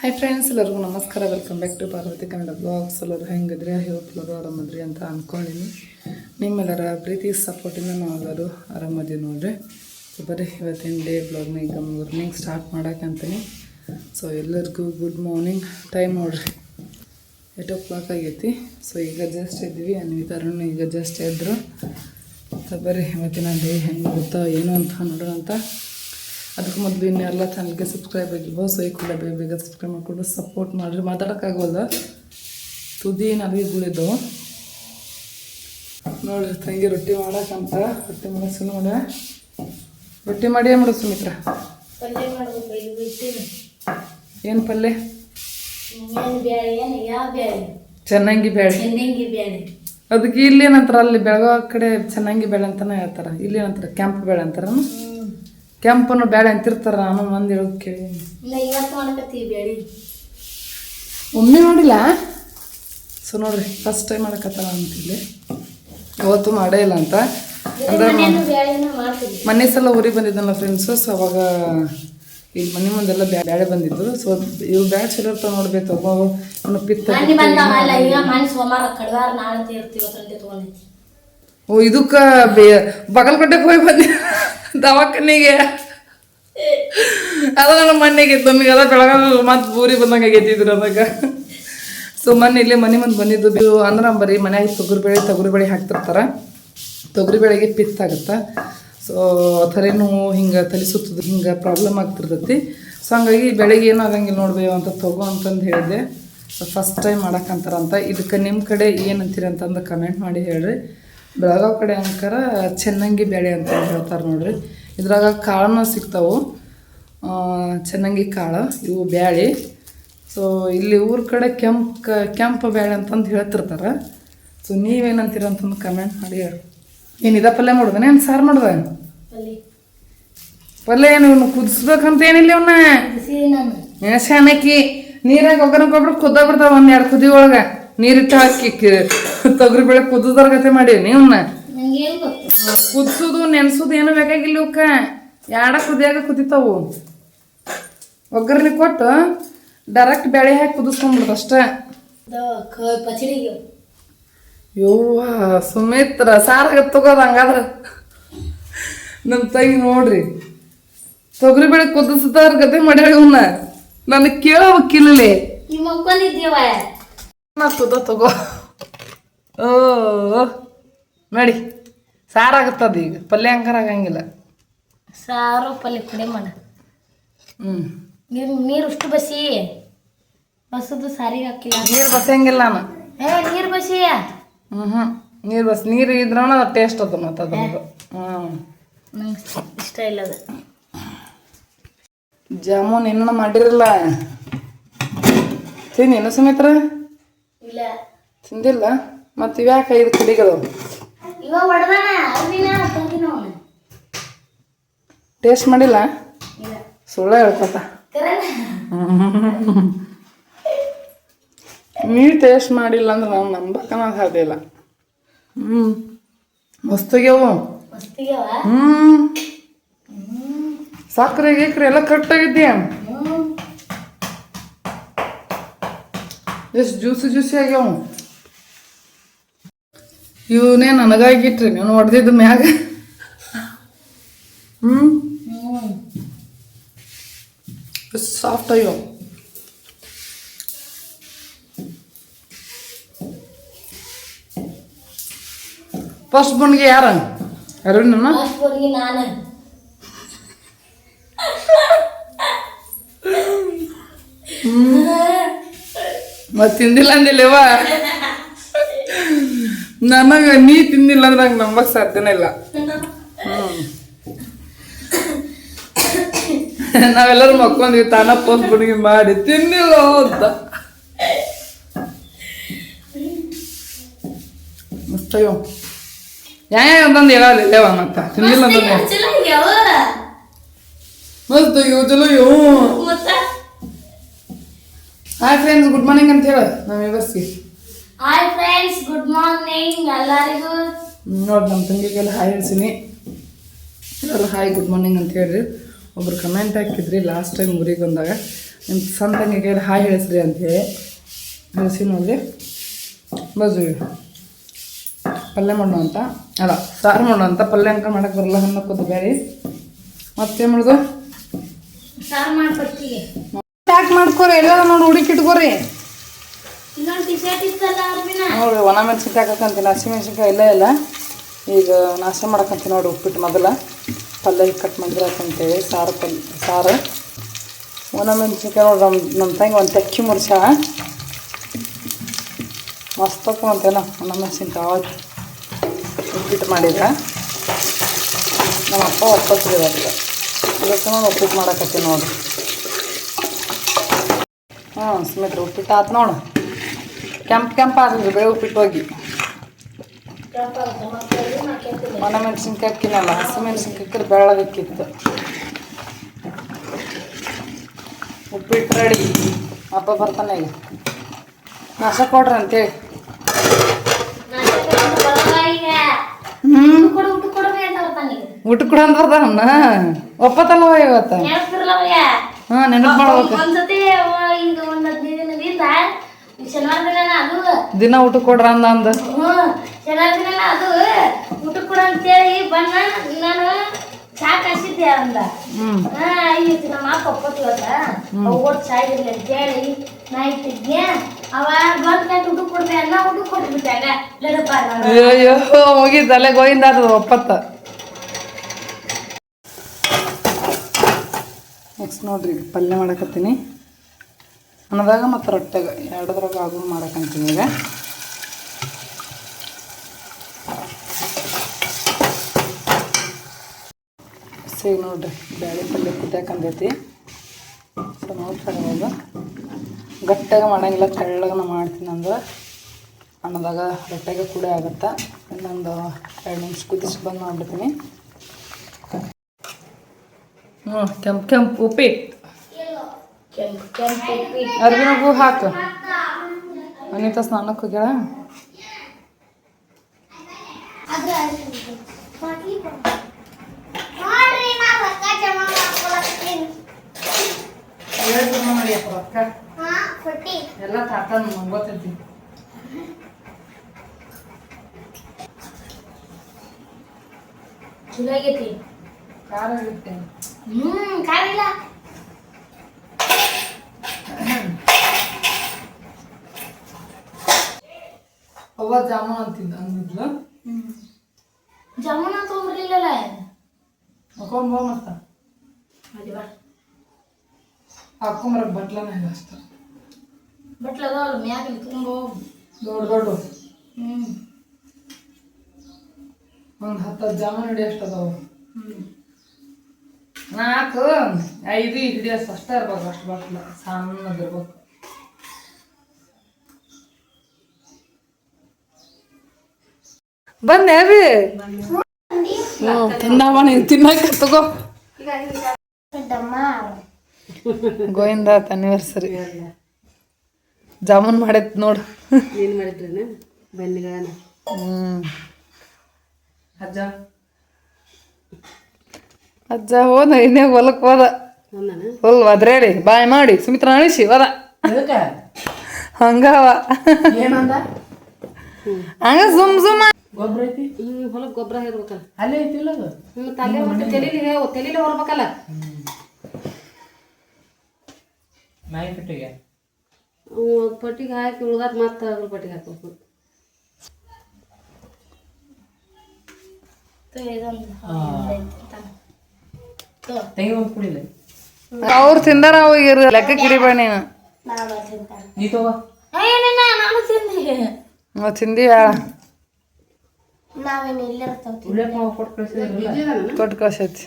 Hi friends ಎಲ್ಲರಿಗೂ ನಮಸ್ಕಾರ. Welcome back to Parvati Kannada blogs ಎಲ್ಲರೂ ಹೆಂಗಿದ್ರಿ? ಎಲ್ಲರೂ ಆರಾಮದ್ರಿ ಅಂತ ಅಂದ್ಕೊಂಡಿನಿ ನಿಮ್ಮೆಲ್ಲರ ಪ್ರೀತಿ ಸಪೋರ್ಟಿಂದ ನಾವು ಎಲ್ಲರೂ ಆರಾಮದೀವಿ ನೋಡ್ರಿ. ಸೊ ಬರೀ ಇವತ್ತಿನ ಡೇ ಬ್ಲಾಗ್ನ ಈಗ ಮಾರ್ನಿಂಗ್ ಸ್ಟಾರ್ಟ್ ಮಾಡಕ್ಕಂತೀನಿ ಸೊ ಎಲ್ಲರಿಗೂ ಗುಡ್ ಮಾರ್ನಿಂಗ್ ಟೈಮ್ ನೋಡ್ರಿ. ಏಟ್ ಓ ಕ್ಲಾಕ್ ಆಗೈತಿ. ಸೊ ಈಗ ಜಸ್ಟ್ ಇದ್ವಿ ಅನ್ವಿತಾರನ್ನು ಈಗ ಜಸ್ಟ್ ಎದ್ರು. ಸೊ ಬರೀ ಇವತ್ತಿನ ಡೇ ಹೆಂಗೆ ಗೊತ್ತೋ, ಏನು ಅಂತ ನೋಡೋಣ ಅಂತ. ಅದಕ್ಕೆ ಮೊದಲು ಇನ್ನೆಲ್ಲ ಚಾನಲ್ಗೆ ಸಬ್ಸ್ಕ್ರೈಬ್ ಆಗಿಲ್ವೋ ಸೊ ಈ ಕೂಡ ಬೇಗ ಬೇಗ ಸಬ್ಸ್ಕ್ರೈಬ್ ಮಾಡಿಕೊಂಡು ಸಪೋರ್ಟ್ ಮಾಡಿರಿ. ಮಾತಾಡೋಕ್ಕಾಗೋಲ್ಲ. ತುದಿ ನಲಿಗಳಿದ್ದವು ನೋಡಿ ತಂಗಿ ರೊಟ್ಟಿ ಮಾಡೋಕ್ಕಂತ ರೊಟ್ಟಿ ಮಾಡೋ ನೋಡ ಮಾಡ. ರೊಟ್ಟಿ ಮಾಡಿ ಮಾಡು ಸುಮಿತ್ರ? ಏನು ಪಲ್ಯ? ಏನು ಏನು ಚೆನ್ನಾಗಿ ಬೇಳೆ ಅದಕ್ಕೆ ಇಲ್ಲಿ ಏನಂತಾರ ಅಲ್ಲಿ ಬೆಳಗಾವ್ ಕಡೆ ಚೆನ್ನಾಗಿ ಬೇಳೆ ಅಂತಾನೆ ಹೇಳ್ತಾರೆ. ಇಲ್ಲಿ ಏನಂತಾರ? ಕೆಂಪು ಬೇಳೆ ಅಂತಾರ ಕೆಂಪನ್ನು ಬೇಳೆ ಅಂತಿರ್ತಾರ ನಾನು ಮಂದಿ ಹೇಳೋದು ಕೇಳಿ. ಇನ್ನ ಇವತ್ತು ಮಾಡ್ಕತ್ತೀವಿ ಬ್ಯಾಳಿ. ಒಮ್ಮೆ ಮಾಡಿಲ್ಲ? ಸೊ ನೋಡ್ರಿ ಫಸ್ಟ್ ಟೈಮ್ ಮಾಡಕತ್ತಾರ ಅಂತಿಲ್ಲಿ ಅವತ್ತು ಮಾಡೇ ಇಲ್ಲ ಅಂತ. ಅಂದ್ರೆ ಮನೆ ಸಲ ಊರಿಗೆ ಬಂದಿದ್ದಲ್ಲ ಫ್ರೆಂಡ್ಸು ಸೊ ಅವಾಗ ಈಗ ಮನೆ ಮುಂದೆಲ್ಲ ಬ್ಯಾ- ಬೇಳೆ ಬಂದಿದ್ದು ಸೊ ಇವು ಬ್ಯಾಳೆ ಚಲೋ ಇರ್ತಾವ ನೋಡ್ಬೇಕು ಅವಾಗ ಅವನು ಪಿತ್ತ ಓ ಇದಕ್ಕ ಬೇ ಬಗಲ್ಕೊಟ್ಟೆಗೆ ಹೋಗಿ ಬಂದಿ ದವಾಖಾನಿಗೆ. ಅದ ಮಣ್ಣಿಗೆ ಮನೆಗೆ ನಮಗೆ ಅದ ಬೆಳಗಾವಿ ಮತ್ತೆ ಊರಿ ಬಂದಂಗೆ ಗೆದ್ದಿದ್ರು ಅದಾಗ ಸೊ ಮೊನ್ನೆ ಇಲ್ಲಿ ಮನೆ ಮುಂದೆ ಬಂದಿದ್ದು. ಅಂದ್ರೆ ಬರೀ ಮನ್ಯಾಗ ತೊಗರಿ ಬೇಳೆ ತೊಗರಿ ಹಾಕ್ತಿರ್ತಾರ. ತೊಗರಿ ಬೇಳೆಗೆ ಪಿತ್ತ ಆಗುತ್ತೆ? ಸೊ ಥರೇನು ಹಿಂಗೆ ತಲೆ ಸುತ್ತದ ಹಿಂಗೆ ಪ್ರಾಬ್ಲಮ್ ಆಗ್ತಿರ್ತೈತಿ. ಸೊ ಹಂಗಾಗಿ ಬೆಳಗ್ಗೆ ಏನೂ ಆಗಂಗಿಲ್ಲ ನೋಡ್ಬೇವು ಅಂತ ತಗೋ ಅಂತಂದು ಹೇಳಿದೆ. ಸೊ ಫಸ್ಟ್ ಟೈಮ್ ಮಾಡಕ್ಕಂತಾರಂತ ಇದಕ್ಕೆ ನಿಮ್ಮ ಕಡೆ ಏನು ಅಂತೀರಿ ಅಂತಂದು ಕಮೆಂಟ್ ಮಾಡಿ ಹೇಳ್ರಿ. ಬೆಳಗಾವಿ ಕಡೆ ಅಂಕರ ಚೆನ್ನಂಗಿ ಬೇಳೆ ಅಂತ ಹೇಳ್ತಾರೆ ನೋಡ್ರಿ. ಇದ್ರಾಗ ಕಾಳನ್ನ ಸಿಗ್ತಾವು. ಚೆನ್ನಂಗಿ ಕಾಳು ಇವು ಬ್ಯಾಳಿ. ಸೊ ಇಲ್ಲಿ ಊರ ಕಡೆ ಕೆಂಪು ಕ ಕೆಂಪು ಬೇಳೆ ಅಂತಂದು ಹೇಳ್ತಿರ್ತಾರೆ. ಸೊ ನೀವೇನಂತೀರ ಅಂತಂದು ಕಮೆಂಟ್ ಮಾಡಿ ಹೇಳಿ ಏನು ಇದ ಪಲ್ಯ ಮಾಡೋದನ? ಏನು ಸಾರು ಮಾಡ್ದೆ? ಪಲ್ಯ. ಏನು ಇವ್ನು ಕುದಿಸ್ಬೇಕಂತ ಏನಿಲ್ಲ ಇವನ್ನ ಶಾನಕಿ ನೀರಾಗ ಒಗ್ಗರ ಗೊಬ್ಬರ ಕುದ್ದ ಬಿಡ್ತಾವ ಒಂದು ಎರಡು ಕುದಿ ಒಳಗೆ. ನೀರಿಟ್ಟು ಹಾಕಿ ತೊಗರಿ ಬೆಳೆ ಕುದ್ದದ್ರ ಗತೆ ಮಾಡೀನಿ ಇವನ್ನ ಕುದಿಸೋದು ನೆನ್ಸೋದು ಏನು ಬೇಕಾಗಿಲ್ಲ ಇವಕ್ಕ ಯಾಡ ಕುದಿಯಾಗ ಕುದಿತಾವು? ಒಗ್ಗರಣೆ ಕೊಟ್ಟು ಡೈರೆಕ್ಟ್ ಬೆಳೆ ಹಾಕಿ ಕುದಿಸ್ಕೊಂಡ್ಬಿಡ್ದು ಅಷ್ಟೇ. ಯೋವ ಸುಮಿತ್ರ ಸಾರಾಗ ತಗೋದು ಹಂಗಾದ್ರೆ. ನಮ್ಮ ತಂಗಿ ನೋಡ್ರಿ ತೊಗರಿ ಬೇಳೆ ಕುದಿಸ್ತಾರ ಗತೆ ಮಾಡ್ಯಾಳ ಇವನ್ನ ನನಗೆ ಕೇಳಬೇಕಿಲ್ಲಲೇ ಕುದ ತಗೋ. ಓ ನೋಡಿ ಸಾರಾಗತ್ತದ ಈಗ. ಪಲ್ಯ ಹಂಗಾರ ಆಗಂಗಿಲ್ಲ. ಸಾರು ಪಲ್ಯ ಕುಡಿ ಮಾಡ. ಹ್ಞೂ ನೀರು ನೀರು ಅಷ್ಟು ಬಸಿ. ಬಸದು ಸಾರಿಗೆ ಹಾಕಿಲ್ಲ. ನೀರು ಬಸಂಗಿಲ್ಲ ನಾನು. ಏ ನೀರು ಬಸಿ. ಹ್ಞೂ ಹ್ಞೂ ನೀರು ಬಸ್ ನೀರು ಇದ್ರಣ ಟೇಸ್ಟ್ ಅದ ಮತ್ತು ಅದು ಹ್ಞೂ ನಂಗೆ ಇಷ್ಟ ಇಲ್ಲ ಅದು. ಜಾಮೂನ್ ಇನ್ನೂ ಮಾಡಿರಲ್ಲ. ತಿಂದೇನು ಸುಮಿತ್ರ. ಇಲ್ಲ ತಿಂದಿಲ್ಲ? ಮತ್ತು ಇವ್ಯಾಕೆ ಐದು ಕಡಿಗದವು ಇವಾಗ ಹೊಡೆದಾನ ಅಲ್ಲಿನ ತಂಗಿನ ಅವನು ಟೇಸ್ಟ್ ಮಾಡಿಲ್ಲ? ಇಲ್ಲ. ಸುಳ್ಳ ಹೇಳ್ಕೊತ. ಕರೆನ. ನೀವು ಟೇಸ್ಟ್ ಮಾಡಿಲ್ಲ ಅಂದ್ರೆ ನಾವು ನಂಬಕ್ಕನ ಸಾಧ್ಯ ಇಲ್ಲ. ಹ್ಞೂ ಮಸ್ತಾಗ್ಯಾವು ಮಸ್ತಿಗವ ಹ್ಞೂ ಸಕ್ಕರೆ ಗೀಕ್ರೆ ಎಲ್ಲ ಕರೆಕ್ಟಾಗಿದ್ದೀಯ ಎಷ್ಟು ಜ್ಯೂಸಿ ಜ್ಯೂಸಿ ಆಗ್ಯಾವ ಇವನೇ ನನಗಾಗಿಟ್ರಿ ನೀವು ಹೊಡೆದಿದ್ದು ಮ್ಯಾಗ? ಹ್ಞೂ ಹ್ಞೂ ಎಷ್ಟು ಸಾಫ್ಟ್ ಆಗ್ಯಾವ ಫಸ್ಟ್ ಬಣ್ಣಿಗೆ ಯಾರ? ಯಾರು ನನ್ನ? ಫಸ್ಟ್ವರೆಗೆ ನಾನು. ಮತ್ತೆ ತಿಂದಿಲ್ಲ ಅಂದಿಲ್ಲವ? ನನಗೆ ನೀ ತಿಂದಿಲ್ಲ ಅಂದ್ರೆ ನಂಗೆ ನಂಬಕ್ ಸಾಧ್ಯನೇ ಇಲ್ಲ. ನಾವೆಲ್ಲರೂ ಮಕ್ಕೊಂದ್ವಿ ತಾನ ಪೋಸ್ಟ್ ಬುಣಿಗೆ ಮಾಡಿ ತಿನ್ನಿಲ್ಲ ಅಂತ. ಮಸ್ತಯ್ಯೋ ಯಾ ಅಂತಂದು ಹೇಳಲ್ಲ ಇಲ್ಲವ ಮತ್ತ? ತಿಂದಿಲ್ಲ ಆಗ್ಯಾವ ಮಸ್ತ್ ಅಯ್ಯೋ ಚಲೋ ಅಯ್ಯೋ ಮತ್ತ? ಹಾಯ್ ಫ್ರೆಂಡ್ಸ್ ಗುಡ್ ಮಾರ್ನಿಂಗ್ ಅಂತ ಹೇಳ. ನಾವು ವ್ಯವಸ್ಥೆ ಹಾಯ್ ಫ್ರೆಂಡ್ಸ್ ಗುಡ್ ಮಾರ್ನಿಂಗ್ ಎಲ್ಲರಿಗೂ? ನೋಡಿ ನಮ್ಮ ತಂಗಿಗೆಲ್ಲ ಹಾಯ್ ಹೇಳ್ತೀನಿ ಎಲ್ಲರೂ ಹಾಯ್ ಗುಡ್ ಮಾರ್ನಿಂಗ್ ಅಂತ ಹೇಳ್ರಿ. ಒಬ್ರು ಕಮೆಂಟ್ ಹಾಕಿದ್ರಿ ಲಾಸ್ಟ್ ಟೈಮ್ ಊರಿಗೆ ಬಂದಾಗ. ನಿಮ್ಮ ಸಣ್ಣ ತಂಗಿಗೆ ಹಾಯ್ ಹೇಳಿಸ್ರಿ ಅಂತೇಳಿ ಬೆಳೆಸಿ ನೋಡಿ ಬಜು ಪಲ್ಯ ಮಾಡೋ ಅಂತ. ಅಲ್ಲ ಸಾರು ಮಾಡೋ ಅಂತ ಪಲ್ಯ ಅಂಕ ಮಾಡಕ್ಕೆ ಬರಲ್ಲ ಹಣ್ಣಕ್ಕೋದು ಬೇರೆ ಮತ್ತೇನು ಮಾಡೋದು? ಸಾರು ಮಾಡ್ಕೊಡ್ತೀವಿ. ಪ್ಯಾಕ್ ಮಾಡ್ಕೋರಿ ಎಲ್ಲ ನೋಡಿ ಹುಡುಕಿ ಇಟ್ಕೋರಿ ಇನ್ನೊಂದು ಶರ್ಟ್ ಇತ್ತಲ್ಲ ಅರ್ಬಿನ ನೋಡ್ರಿ ಒಣ ಮೆಣಸಿನ್ಕಾಯಿ ಹಾಕಂತೀನಿ ಹಸಿ ಮೆಣಸಿನ್ಕಾಯಿ ಇಲ್ಲ ಇಲ್ಲ. ಈಗ ನಾಶ ಮಾಡಕಂತೀನಿ ನೋಡಿ ಉಪ್ಪಿಟ್ಟು ಮೊದಲ. ಪಲ್ಯ ಕಟ್ ಮಾಡಿದ್ರಾಕಂತೇಳಿ ಸಾರು ಪಲ್ಯ ಸಾರು. ಒಣ ಮೆಣಸಿನ್ಕಾಯಿ ನೋಡಿ ನಮ್ಮ ನಮ್ಮ ತಂಗಿ ಒಂದು ತೆಕ್ಕಿ ಮುರ್ಸ ಮಸ್ತ್ ಅಂತೇನ ಒಣ ಮೆಣಸಿನ್ಕಾಯಿ. ಅವಾಗ ಉಪ್ಪಿಟ್ಟು ಮಾಡಿದ್ರೆ ನಮ್ಮ ಅಪ್ಪ ಒಪ್ಪತ್ತಿದೆ ಅದಕ್ಕೆ ಇವತ್ತು ನೋಡಿ ಉಪ್ಪಿಟ್ಟು ಮಾಡಕತ್ತೀನಿ ನೋಡ್ರಿ ಹ್ಞೂ ಸುಮಿತ್ರ ಉಪ್ಪಿಟ್ಟು ಆತು ನೋಡು. ಕೆಂಪು ಕೆಂಪು ಆಗ್ತದೆ ಬೇವು ಉಪ್ಪಿಟ್ಟು ಹೋಗಿ. ಒಣ ಮೆಣಸಿನ್ಕಾಯಿ ಹಾಕಿನಲ್ಲ ಹಸಿ ಮೆಣಸಿನ್ಕಾಯಿ ಬೆಳ್ಳಗಕ್ಕಿತ್ತು ಉಪ್ಪಿಟ್ಟು ರೆಡಿ. ಅಪ್ಪ ಬರ್ತಾನೆ ಈಗ. ನಾಶ ಕೊಡ್ರಿ ಅಂತೇಳಿ. ಊಟ ಕೂಡ ಅಂತ ಬರ್ತಾನ ಒಪ್ಪತ್ತಲ್ಲವ ಇವತ್ತು? ಹಾಂ ನೆನಪು ಮಾಡ್ಬೇಕು. ಈಗ ಒಂದ್ ಹದಿನೈದು ದಿನದಿಂದ ಶನಿವಾರ ದಿನ ಅದು ದಿನ ಊಟ ಕೊಡ್ರ ಅಂದ ಅಂದ. ಹ್ಮ್ ಶನಿವಾರ ದಿನ ಅದು ಊಟ ಕೊಡ ಅಂತೇಳಿ ಬಣ್ಣ ನಾನು ಚಾ ಕಾಸಿದ್ದೆ ಅಂದ. ಹ್ಞೂ ಹಾ ಐತಿ ನಮ್ಮ ಅಪ್ಪ ಒಪ್ಪತ್ತಿವತ್ತ ಒಟ್ಟು ಚಾ ಇರ್ಲಿ ಅಂತೇಳಿ ನಾ ಇಟ್ಟಿದ್ದೆ ಅವ ಬಂದ್ ಮೇಲೆ ಊಟ ಕೊಡ್ದೆ ಅನ್ನ ಊಟ ಕೊಟ್ಬಿಟ್ಟಾಗ ಲಡಪ್ಪ ನಾನು ಅಯ್ಯೋ ಹೋಗಿದ್ದು ಅಲ್ಲೇ ಗೋವಿಂದ ಆತದ ಒಪ್ಪತ್ತ. ನೆಕ್ಸ್ಟ್ ನೋಡ್ರಿ ಪಲ್ಯ ಮಾಡಕತ್ತೀನಿ. ಅನ್ನದಾಗ ಮತ್ತು ರೊಟ್ಟೆಗ ಎರಡದ್ರಾಗ ಆಗು ಮಾಡಕಂತೀನಿ ಈಗ. ಸೀಗ ನೋಡ್ರಿ, ಬ್ಯಾಳೆ ಪಲ್ಯ ಕುದ್ಯಾಕಂದೈತಿ ಸೊ ಕಡಿಮೆ ಗಟ್ಟಾಗ ಮಾಡಂಗಿಲ್ಲ ನಾ ಮಾಡ್ತೀನಿ ಅಂದ್ರೆ ಅನ್ನದಾಗ ರೊಟ್ಟೆಗೆ ಕೂಡ ಆಗುತ್ತೆ. ಇನ್ನೊಂದು ಎರಡು ನಿಮಿಷ ಕುದಿಸಿ ಬಂದು ಮಾಡ್ಬಿಡ್ತೀನಿ. ಹ್ಞೂ ಕೆಂಪು ಕೆಂಪು ಉಪ್ಪಿಟ್ಟು. ಅರ್ಬಿನಗೂ ಹಾಕು. ಅನಿತಾ ಸ್ನಾನಕ್ಕೆ ಹೋಗ್ಯಾಳ? ಎಲ್ಲ ತಾತ ಗೊತ್ತೈತಿ. ಚಲೋ ಆಗೈತಿ. ಖಾರ ಇರುತ್ತೆ ಹ್ಮ್ ಖಾರ ಇಲ್ಲ. ಅವ್ವ ಜಾಮೂನ್ ಅಂತಿದ್ದ ಅಂದಿದ್ಲು ಜಾಮೂನ ತೊಗೊಂಬರ್ಲಿಲ್ಲಲ್ಲ ಹಾಕೊಂಬ ಮತ್ತ ಅಲ್ಲಿ ಬಾ ಹಾಕೊಂಬರಕ್ಕೆ ಬಟ್ಲನೇ ಇಲ್ಲ ಅಷ್ಟ ಬಟ್ಲ ಅದಾವಲ್ಲ ಮ್ಯಾಗ ತುಂಬ ದೊಡ್ಡ ದೊಡ್ಡ ಹ್ಮ್ ಒಂದು ಹತ್ತು ಜಾಮೂನ್ ಹಿಡಿ ಅಷ್ಟು ಅದಾವ ಹ್ಮ್ ನಾಲ್ಕು ಐದು ಹಿಡಿಯೋಸ್ ಅಷ್ಟೇ ಇರ್ಬೇಕು ಅಷ್ಟು ಬಟ್ಲ ಸಣ್ಣದಿರ್ಬೇಕು ಬಂದೆ ಅವಿ ತಿಂದವ ನೀನು ತಿನ್ನಕ್ಕೆ ತಗೋ. ಗೋವಿಂದ ಅನಿವರ್ಸರಿ ಜಾಮೂನ್ ಮಾಡೈತ್ ನೋಡು. ಏನು ಮಾಡಿದ್ರೇನ? ಬೆನ್ನಿಗಳನ್ನ. ಹ್ಞೂ ಅಜ್ಜ? ಅಜ್ಜ ಹೋದ ಇನ್ನೇ ಹೊಲಕ್ಕೆ ಹೋದ. ಹೊಲ್ ಅದ್ರೇಳಿ. ಬಾಯ್ ಮಾಡಿ. ಸುಮಿತ್ರ ಅಳಿಸಿ ಹೋದ. ಹಂಗವ ಹಂಗ ಸುಮ್ ಸುಮ್ಮ ಗೊಬ್ಬರ ಐತಿ? ಹ್ಞೂ ಹೊಲಕ್ಕೆ ಗೊಬ್ಬರ ಇರ್ಬೇಕಲ್ಲ. ಅಲ್ಲೇ ಐತಿಲ್ಲ ಅದು? ಹ್ಞೂ ತಲೆ ಮತ್ತೆ ತಲೆಲಿ ತಲೆಲಿ ಹೊರ್ಬೇಕಲ್ಲ. ನಾಯಿ ಕಟ್ಟಿಗೆ ಪಟ್ಟಿಗೆ ಹಾಕಿ ಉಳ್ದಾದ ಮತ್ತೆ ಅದ್ರ ಪಟ್ಟಿಗೆ ಹಾಕ್ಬೇಕು. ತೆಗಿ ಒಂದು ಕುಡಿಲ್ಲ ಅವ್ರು ತಿಂದಾರ ಅವಾಗ ಲೆಕ್ಕ ಕಿಡಿಬೇಡ ನೀನು. ನೀ ತಗೋ. ನಾನು ತಿಂದಿ. ನಾವು ಕೊಟ್ಟು ಕಳಿಸಿದ್ರಲ್ಲ ಕೊಟ್ಟು ಕಳ್ಸೈತಿ.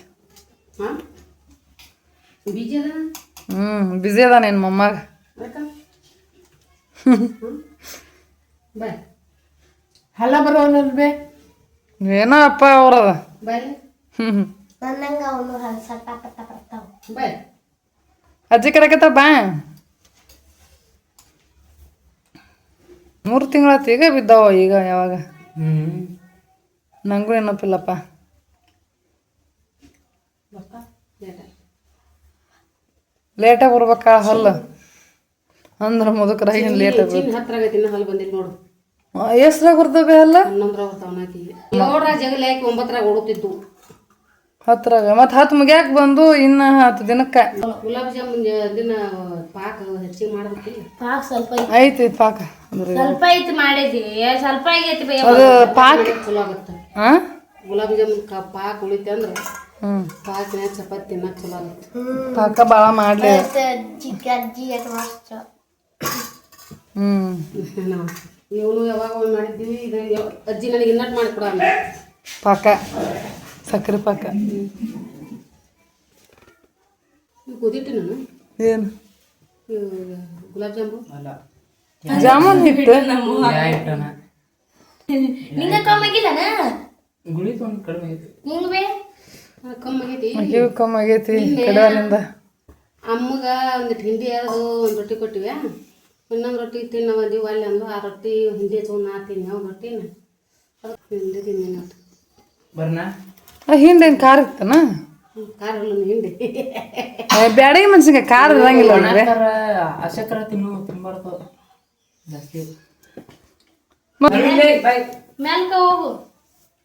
ಬೀಜ ಅದ ಹ್ಞೂ ಬಿಸಿ ಅದ ನಿನ್ನ ಮೊಮ್ಮಗ. ಬಾಯ್ ಹಲ್ಲ ಬರೋಲ್ಲ ಬೇ. ಏನೋ ಅಪ್ಪ ಅವ್ರದ. ಹ್ಮ್ ನನ್ನಂಗ ಅವನು ಬರ್ತಾವ. ಅಜ್ಜಿ ಕರೆಕತ್ತ ಬಾ. ಮೂರು ತಿಂಗಳಾತು ಈಗ ಬಿದ್ದಾವ ಈಗ ಯಾವಾಗ? ಹ್ಞೂ ನಂಗೂ ಏನಪ್ಪಿಲ್ಲಪ್ಪ. ಲೇಟ ಲೇಟಾಗಿ ಬರ್ಬೇಕಾ ಹಲ್ಲು. ಅಂದ್ರೆ ಮುದುಕರಾಗಿ ಲೇಟಾಗಿ ನೋಡು. ಎಷ್ಟ್ರಾಗ ಬರ್ತವೆ ಅಲ್ಲ ಒಂಬತ್ತರಾಗ ಓಡುತ್ತಿದ್ದು. ಹತ್ರಾಗ. ಮತ್ತೆ ಹತ್ತು ಮುಗ್ಯಾಕ ಬಂದು ಇನ್ನ ಹತ್ತು ದಿನಕ್ಕೆ. ಗುಲಾಬ್ ಜಾಮೂನ್ ದಿನ ಪಾಕ ಹೆಚ್ಚಿಗೆ ಮಾಡ್ಬೇಕಿಲ್ಲ ಪಾಕ ಸ್ವಲ್ಪ ಐತಿ. ಪಾಕ. ಅಂದ್ರೆ ಸ್ವಲ್ಪ ಐತಿ ಮಾಡಿದ್ವಿ ಸ್ವಲ್ಪ ಆಗೈತಿ ಅದು ಪಾಕ ಚಲೋ ಆಗುತ್ತೆ. ಹಾಂ ಗುಲಾಬ್ ಜಾಮೂನ್ ಕ ಪಾಕ ಉಳಿತೆ ಅಂದ್ರೆ ಹ್ಞೂ ಪಾಕಿನ ಚಪಾತಿ ತಿನ್ನಕ್ಕೆ ಚಲೋ ಆಗುತ್ತೆ. ಪಾಕ ಭಾಳ ಮಾಡಲಿ. ಹ್ಞೂ ಇವನು ಯಾವಾಗ ಒಂದು ಮಾಡಿದ್ದೀವಿ ಇದು ಅಜ್ಜಿ ನನಗೆ ಇನ್ನಟ್ ಮಾಡಿಕೊಡ ಪಾಕ. ಸಕ್ಕರೆ ಪಾಕ. ನೀವು ಕುದಿಟ್ಟು ನಾನು? ಏನು? ಗುಲಾಬ್ ಜಾಮೂನ್? ಅಲ್ಲ. ಜಾಮೂನ್ ಹಿಟ್ಟು? ಇಟ್ಟನ ನಿಂಗ ಕಮ್ಮಾಗಿಲ್ಲನ ಗುಳಿ ತೊಗೊಂಡು ಕಡಿಮೆ ಐತಿ ನಿಂಗ ಕಮ್ಮಾಗೈತಿ ಇವು ಕಮ್ಮಿ ಆಗೈತಿ ಕಡವಲಿಂದ ಅಮ್ಮಗ ಒಂದು ಹಿಂಡಿ ಅದು ಒಂದು ರೊಟ್ಟಿ ಕೊಟ್ಟಿವೆ. ಇನ್ನೊಂದು ರೊಟ್ಟಿ ತಿನ್ನ ಬಂದೀವಿ ಅಲ್ಲಿ ಅಂದು ಆ ರೊಟ್ಟಿ ಹಿಂಡಿ ತೊಗೊಂಡು ನಾ ತಿನ್ನಿ ಅವ್ನು ರೊಟ್ಟಿನ. ಅದಕ್ಕೆ ಹಿಂಡಿ ತಿನ್ನಿ ನಾನು. ಬರ್ನಾ? ಹಿಂದೇನು ಖಾರ ಇತ್ತನ? ಖಾರ ಇಲ್ಲ ಹಿಂಡಿ. ಬ್ಯಾಡಗಿ ಮನ್ಸಿಗೆ ಖಾರ ಇರಂಗಿಲ್ಲ ನೋಡ್ರಿ ಅಶಕರ ತಿನ್ನು ತಿನ್ಬಾರ್ದು. ಜಾಸ್ತಿ ಮ್ಯಾಲ್ಕ ಹೋಗು.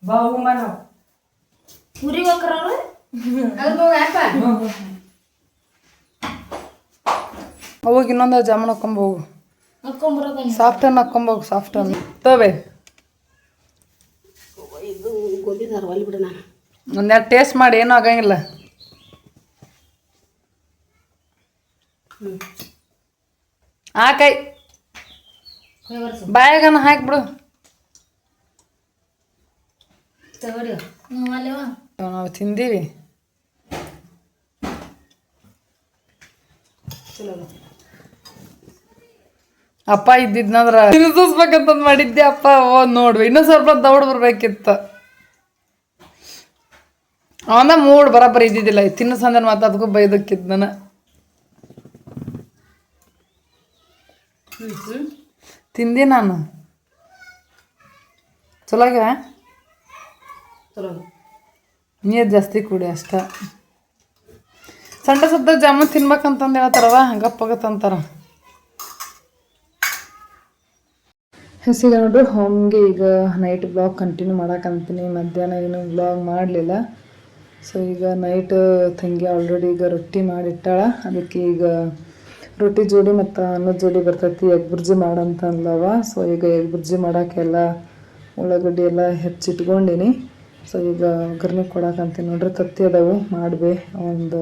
ಬಾ ಹೋಗುಂಬ ನಾವು ಊರಿಗೆ ಹೋಗ್ರ ಅವ್ರು ಅವಾಗ ಇನ್ನೊಂದು ಜಾಮೂನ್ ಹಾಕೊಂಬ ಹೋಗು. ಹಾಕೊಂಬರೋದ ಸಾಫ್ಟ್ ಅನ್ನ ಹಾಕೊಂಬೋಗು ಸಾಫ್ಟ್ ಅನ್ನ. ತೋಬೆ. ಇದು ಗೋಬಿ ಸಾರು ಒಲ್ಲಿ ಬಿಡು ನಾನು ಒಂದೆರಡು ಟೇಸ್ಟ್ ಮಾಡಿ ಏನೂ ಆಗಂಗಿಲ್ಲ ಹಾಕೈ ಬಾಯಾಗನ ಹಾಕ್ಬಿಡು. ಅಲ್ಲೇವ ನಾವು ತಿಂದೀವಿ ಅಪ್ಪ ಇದ್ದಿದ್ನಂದ್ರ ಮಾಡಿದ್ದೆ ಅಪ್ಪ ಓ ನೋಡ್ವಿ ಇನ್ನೂ ಸ್ವಲ್ಪ ದೌಡ್ ಬರ್ಬೇಕಿತ್ತು. ಅವನ ಮೂಡ್ ಬರಬ್ಬರಿ ಇದ್ದಿದ್ದಿಲ್ಲ ತಿನ್ನಿಸಂದ್ರೆ ಮತ್ತೆ ಅದಕ್ಕೂ ಬೈದಕ್ಕಿದ್ನ ತಿಂದಿ ನಾನು. ಚಲೋ ಆಗ್ಯಾವ? ನೀರು ಜಾಸ್ತಿ ಕುಡಿ ಅಷ್ಟ. ಸಣ್ಣ ಸದ್ದ ಜಾಮೂನ್ ತಿನ್ಬೇಕಂತಂದು ಹೇಳ್ತಾರವ ಗಪ್ಪಗತ್ತಂತಾರ ಹಸಿಗ ನೋಡ್ರಿ, ಹೋಮ್ಗೆ ಈಗ ನೈಟ್ ಬ್ಲಾಗ್ ಕಂಟಿನ್ಯೂ ಮಾಡಕ್ಕಂತೀನಿ ಮಧ್ಯಾಹ್ನ ಏನು ಬ್ಲಾಗ್ ಮಾಡಲಿಲ್ಲ. ಸೊ ಈಗ ನೈಟ್ ತಂಗಿ ಆಲ್ರೆಡಿ ಈಗ ರೊಟ್ಟಿ ಮಾಡಿಟ್ಟಾಳ. ಅದಕ್ಕೆ ಈಗ ರೊಟ್ಟಿ ಜೋಡಿ ಮತ್ತು ಅನ್ನದ ಜೋಡಿ ಬರ್ತೈತಿ, ಎಗ್ ಬುರ್ಜಿ ಮಾಡಂತ ಅಂದವ ಸೊ ಈಗ ಎಗ್ ಬುರ್ಜಿ ಮಾಡೋಕ್ಕೆಲ್ಲ ಉಳ್ಳಾಗಡ್ಡಿ ಎಲ್ಲ ಹೆಚ್ಚಿಟ್ಕೊಂಡಿನಿ. ಸೊ ಈಗ ಒಗ್ಗರಣೆ ಕೊಡಕಂತೀನಿ ನೋಡ್ರಿ, ತತ್ತಿ ಅದಾವು, ಮಾಡ್ಬೇ. ಒಂದು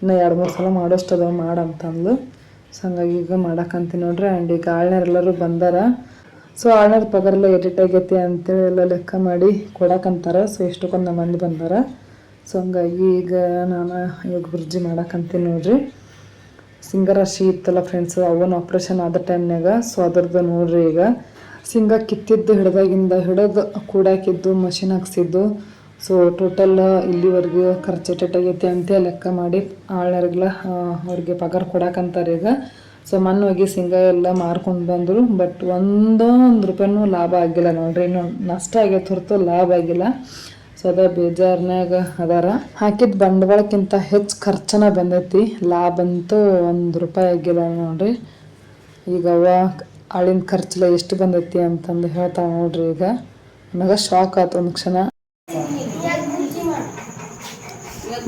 ಇನ್ನೂ ಎರಡು ಮೂರು ಸಲ ಮಾಡೋಷ್ಟು ಅದಾವ ಮಾಡಂತಂದ್ಲು ಸೊ ಹಂಗಾಗಿ ಈಗ ಮಾಡಕ್ಕಂತೀನಿ ನೋಡ್ರಿ. ಆ್ಯಂಡ್ ಈಗ ಆಳ್ನರೆಲ್ಲರೂ ಬಂದಾರ. ಸೊ ಆಳ್ನರ್ ಪಗಾರ ಎಲ್ಲ ಎಡಿಟ್ ಆಗೈತಿ ಅಂತೇಳಿ ಎಲ್ಲ ಲೆಕ್ಕ ಮಾಡಿ ಕೊಡಕ್ಕಂತಾರ ಸೊ ಎಷ್ಟಕ್ಕೊಂದು ಮಂದಿ ಬಂದಾರ. ಸೊ ಹಂಗಾಗಿ ಈಗ ನಾನು ಇವಾಗ ಬುರ್ಜಿ ಮಾಡಕ್ಕಂತೀನಿ ನೋಡ್ರಿ. ಸಿಂಗರಾಶಿ ಇತ್ತಲ್ಲ ಫ್ರೆಂಡ್ಸ್ ಅವನ ಆಪ್ರೇಷನ್ ಆದ ಟೈಮ್ನಾಗ ಸೊ ಅದ್ರದ್ದು ನೋಡ್ರಿ ಈಗ. ಸಿಂಗ ಕಿತ್ತಿದ್ದು ಹಿಡ್ದಾಗಿಂದ ಹಿಡಿದು ಕೂಡಾಕಿದ್ದು ಮಷಿನ್ ಹಾಕ್ಸಿದ್ದು. ಸೊ ಟೋಟಲ್ ಇಲ್ಲಿವರೆಗೂ ಖರ್ಚು ಎಷ್ಟೆಷ್ಟಾಗೈತಿ ಅಂತ ಲೆಕ್ಕ ಮಾಡಿ ಆಳ್ನರಿಗೆಲ್ಲ ಅವ್ರಿಗೆ ಪಗಾರ ಕೊಡಕ್ಕಂತಾರೆ ಈಗ. ಸೊ ಹೋಗಿ ಸಿಂಗ ಎಲ್ಲ ಮಾರ್ಕೊಂಡು ಬಂದರು. ಬಟ್ ಒಂದೊಂದು ರೂಪಾಯಿನೂ ಲಾಭ ಆಗಿಲ್ಲ ನೋಡ್ರಿ. ಇನ್ನು ನಷ್ಟ ಆಗೈತೆ ಹೊರತು ಲಾಭ ಆಗಿಲ್ಲ. ಸೊ ಅದ ಬೇಜಾರ್ನಾಗ ಅದಾರ. ಹಾಕಿದ ಬಂಡವಾಳಕ್ಕಿಂತ ಹೆಚ್ಚು ಖರ್ಚನ ಬಂದೈತಿ. ಲಾಭ ಅಂತೂ ಒಂದು ರೂಪಾಯಿ ಆಗಿಲ್ಲ ನೋಡ್ರಿ. ಈಗ ಆಳಿನ ಖರ್ಚೆಲ್ಲ ಎಷ್ಟು ಬಂದೈತಿ ಅಂತಂದು ಹೇಳ್ತಾ ನೋಡ್ರಿ ಈಗ. ನನಗೆ ಶಾಕ್ ಆಯ್ತು ಒಂದು ಕ್ಷಣ.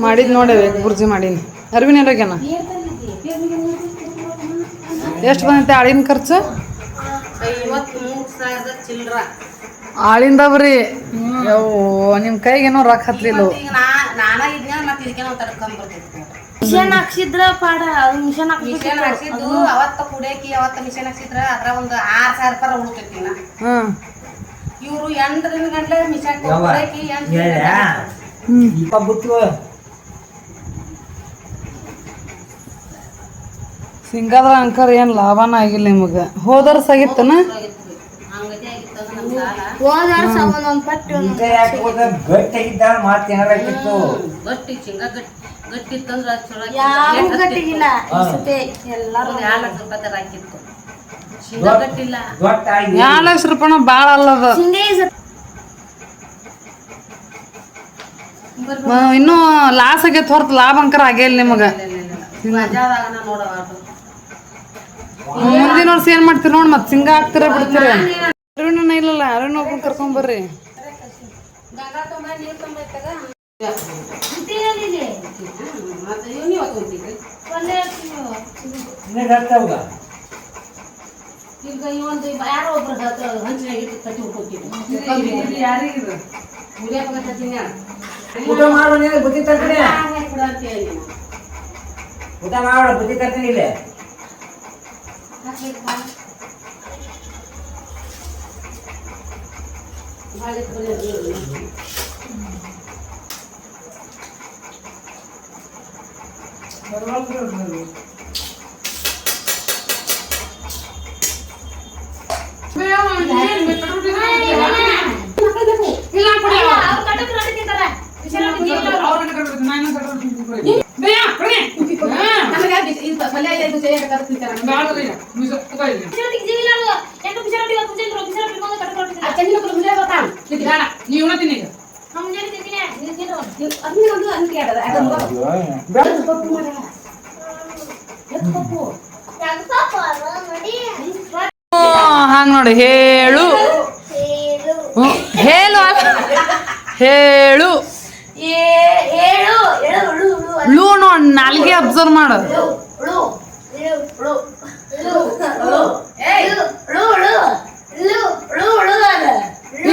ಮಾಡಿದ್ ನೋಡಿ ಬುರ್ಜಿ ಮಾಡೀನಿ. ಅರಿವಿನ ಎಲ್ಲೋಗ್ಯಾನ? ಎಷ್ಟು ಬಂದೈತಿ ಆಳಿನ ಖರ್ಚು? ಆಳಿಂದ ಯವ್ವ ನಿಮ್ಮ ಕೈಗೇನೋ ರೊಕ್ಕ ಹತ್ಲಿಲ್ಲ. ಮಿಷನ್ ಹಾಕ್ಸಿದ್ರ ಪಾಡ ಅದು ಮಿಷನ್ ಮಿಷನ್ ಹಾಕ್ಸಿದ್ದು ಅವತ್ತ ಕುಡಿಯಕಿ ಅವತ್ತ ಮಿಷನ್ ಹಾಕ್ಸಿದ್ರ ಅದ್ರ ಒಂದು ಆರ್ ಸಾವಿರ ರೂಪಾಯಿ ಉಳ್ತೈತಿ ನಾ. ಇವ್ರು ಎಂಟರಿಂದ ಗಂಟೆ ಮಿಷನ್ ಕುಡಿಯಕಿ ಎಂಟು ದೀಪ ಬಿಟ್ಟು ಸಿಂಗಾದ್ರ ಅಂಕರ್ ಏನ್ ಲಾಭನ ಆಗಿಲ್ಲ ನಿಮಗೆ? ಹೋದ್ರ ಹಂಗತಿ ಹೋದಾರ ಅಲ್ಲದ ಇನ್ನೂ ಲಾಸ್ ಆಗೈತೆ ತೋರ್ತ ಲಾಭ ಅಂಕರ ಆಗೇಲ್ ನಿಮಗೆ ಮುಂದಿನ ವರ್ಷ ಏನ್ ಮಾಡ್ತೀರಿ ನೋಡಿ ಮತ್ತೆ ಸಿಂಗ ಹಾಕ್ತೀರ ಬಿಡ್ತೀರ ಅರುಣನ ಇಲ್ಲಲ್ಲ ಅರುಣ ಒಬ್ಬ ಕರ್ಕೊಂಡ್ಬರ್ರಿ ಊಟ ಮಾಡೋ ಬುದ್ಧಿ ತರ್ತೀನಿ. ಊಟ ಮಾಡೋ ಬುದ್ಧಿ ತರ್ತೀನಿ ಇಲ್ಲೇ. Vean, miren, me preguntan.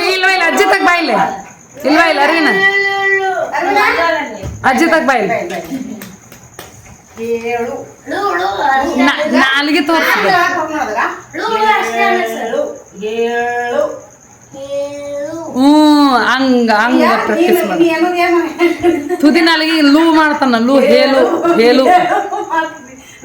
ಇಲ್ವಾ ಇಲ್ಲ ಅಜ್ಜಿ ತಗ ಇಲ್ವಾ ಇಲ್ಲ ಅರಿವಿನ ಅಜ್ಜಿ ತಗ ಬಾಯಿಲ್ಲ ನಾಲಿಗೆ ತೋರಿಸಿದೆ ಹಂಗ ಹಂಗ ಪ್ರಾಕ್ಟೀಸ್ ಮಾಡಿ ತುದಿ ನಾಲಿಗೆ ಲೂ ಮಾಡ್ತಾನ ಲೂ ಹೇಲು ಹೇಲು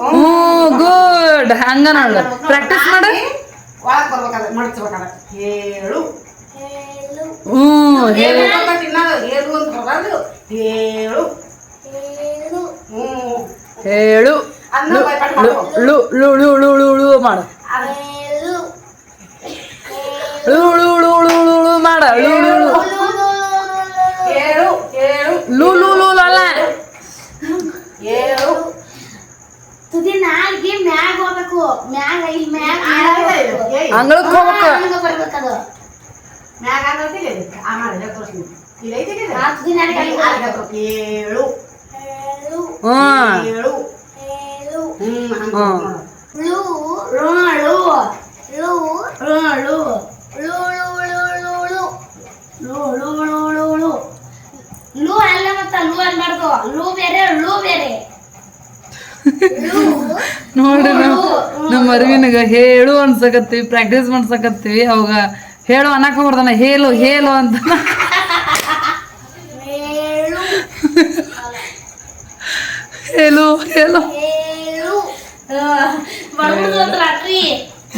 ಓ ಗುಡ್ ಹಂಗ ನೋಡು ಪ್ರಾಕ್ಟೀಸ್ ಮಾಡು ಏಳು ಹ್ಞೂ ಏಳು ಹೇಳು ಳು ಳು ಳು ಳು ಳು ಳು ಮಾಡು ಳು ಳು ಳು ಳು ನಮ್ಮ ಅರಿವಿನಗ ಹೇಳು ಅನ್ಸಕತ್ತೀವಿ ಪ್ರಾಕ್ಟೀಸ್ ಮಾಡ್ಸಕತ್ತೀವಿ, ಅವಾಗ ಹೇಳು ಅನ್ನಕ ಬರ್ತಾನ ಹೇಳು ಹೇಳು ಅಂತ. ಹೇಳು ಹೇಳು.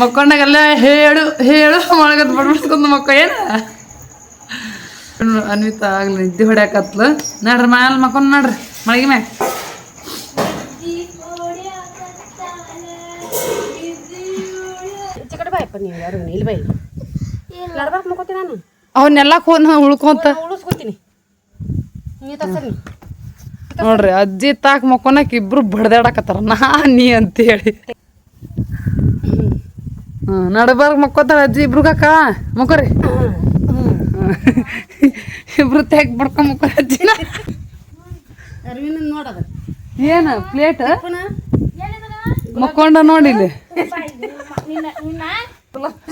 ಮಕ್ಕೊಂಡಾಗೆಲ್ಲ ಹೇಳು ಹೇಳು ಮಾಡಕತ್ ಬಡ್ಬಿಡ್ಸ್ಕೊಂಡ್ ಮಕ್ಕ, ಏನ? ಅನ್ವಿತಾ ಆಗ್ಲಿ ನಿದ್ದೆ ಹೊಡ್ಯಾಕತ್ಲು. ನಡ್ರಿ, ಮ್ಯಾಲ ಮಕ್ಕೊಂಡ್ ನಡ್ರಿ, ಮಳಗಿ ಮ್ಯಾಗ. ನೀವು ಯಾರು? ನಡ್ಬಾರ್ದು ನಾನು. ಅವನ್ನೆಲ್ಲ ಕೋನ್ ಉಳ್ಕೊಂತ. ಉಳಿಸ್ಕೊತೀನಿ. ನೀ ತರ್ಸರಿ ನೋಡ್ರಿ ಅಜ್ಜಿ ತಾಕ್ ಮಕ್ಕೊನಕ್ ಇಬ್ರು ಬಡ್ದಾಡಕತ್ತಾರ. ನಾ ನೀ ಅಂತೇಳಿ. ಹ್ಮ್ ನಡಬಾರ್ಗ ಮಕ್ಕೋತಾಳ ಅಜ್ಜಿ ಇಬ್ರು ಕಾಕ. ಮಕ್ಕೋರಿ. ಇಬ್ರು ತೆಗ್ ಬಡ್ಕೊಂಡ್ ಮಕ್ಕೋ ಅಜ್ಜಿ. ಅರವಿನ ನೋಡದ ಏನ ಪ್ಲೇಟ್ ಮಕ್ಕೊಂಡ ನೋಡಿಲ್ಲಿ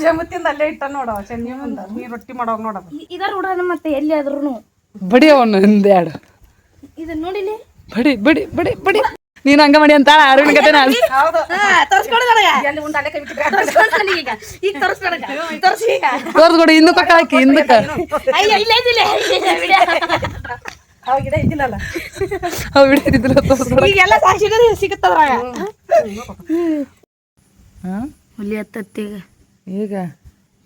ಜಮತಿಂದ ಅಲ್ಲೇ ಇಟ್ಟ ನೋಡ ಚೆನ್ನಿ ಮುಂದ ನೀ ರೊಟ್ಟಿ ಮಾಡೋ ನೋಡವ ಇದ ಮತ್ತೆ ಎಲ್ಲಿ ಆದ್ರೂ ಬಡಿ ಅವನು ಇದು ನೋಡಿಲಿ ಬಡಿ ಬಡಿ ಬಡಿ ಬಡಿ. ನೀನು ಹಂಗ ಮಾಡಿ ಅಂತ ಅರವಿಂದ ಕತೆ ನಾನು ತೋರ್ಸ್ಕೊಡು ಹಿಂದಕ್ಕೆ. ಕೊಕ್ಕಳಾಕಿ ಹಿಂದಕ್ಕೆ ಹುಲಿ ಹತ್ತತ್ತೀಗ ಈಗ.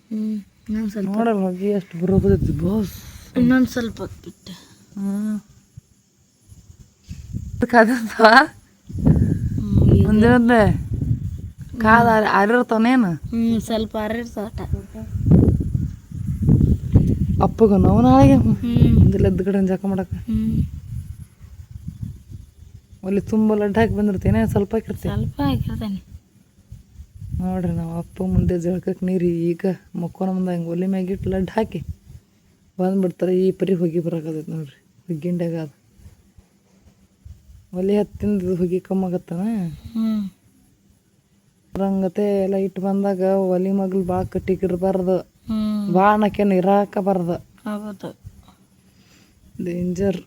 ಹ್ಮ್ ಇನ್ನೊಂದು ಸ್ವಲ್ಪ ನೋಡಲ್ಲ ಹೋಗಿ ಎಷ್ಟು ಬರೋದೈತಿ ಬಾಸ್ ಇನ್ನೊಂದು ಸ್ವಲ್ಪ ಹೊತ್ತು ಬಿಟ್ಟು. ಹ್ಮ್ ಕಾದವ ಮುಂದಿನದ್ದೆ ಕಾದ ಆರಿರ್ತಾನೇನು ಹ್ಞೂ ಸ್ವಲ್ಪ ಅರಿರ್ತಾವಟ ಅಪ್ಪಗ ನಾವು ನಾಳೆಗೆ? ಮುಂದೆಲ್ಲ ಎದ್ದು ಕಡೆ ಜಕ ಮಾಡಕ. ಹ್ಮ್. ಅಲ್ಲಿ ತುಂಬ ಲಡ್ಡು ಹಾಕಿ ಬಂದಿರ್ತೇನೆ ಸ್ವಲ್ಪ ಹಾಕಿರ್ತೀನಿ. ಸ್ವಲ್ಪ ಹಾಕಿರ್ತಾನೆ. ನೋಡ್ರಿ ನಾವು ಅಪ್ಪ ಮುಂದೆ ಜಳಕಕ್ಕೆ ನೀರು ಈಗ ಮಕ್ಕೋನ ಮುಂದೆ ಹಂಗೆ ಒಲೆ ಮ್ಯಾಗಿಟ್ಟು ಲಡ್ಡು ಹಾಕಿ ಬಂದ್ಬಿಡ್ತಾರೆ. ಈ ಪರಿ ಹೋಗಿ ಬರಾಕತೈತೆ ನೋಡ್ರಿ. ಹುಗ್ಗಿಂಡಾಗ ಅದು ಒಲೆ ಹತ್ತಿಂದ ಹೊಗೆ ಕಮ್ಮಾಗತ್ತಾನ? ಹಂಗತೆ ಎಲ್ಲ ಇಟ್ಟು ಬಂದಾಗ ಒಲೆ ಮಗ್ಲು ಭಾಳ ಕಟ್ಟಿಗಿರ್ಬಾರ್ದು ಭಾಳ ನಕ್ಕೇನು ಇರಾಕಬಾರ್ದು. ಡೇಂಜರ್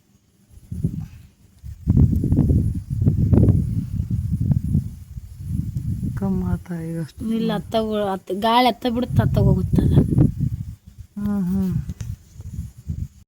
ಕಮ್ಮಿ ಆತ ಈಗ ಇಲ್ಲ ಅತ್ತ ಗಾಳಿ ಅತ್ತ ಬಿಡುತ್ತೆ ಅತ್ತ ಹೋಗುತ್ತಲ್ಲ. ಹ್ಞೂ ಹ್ಞೂ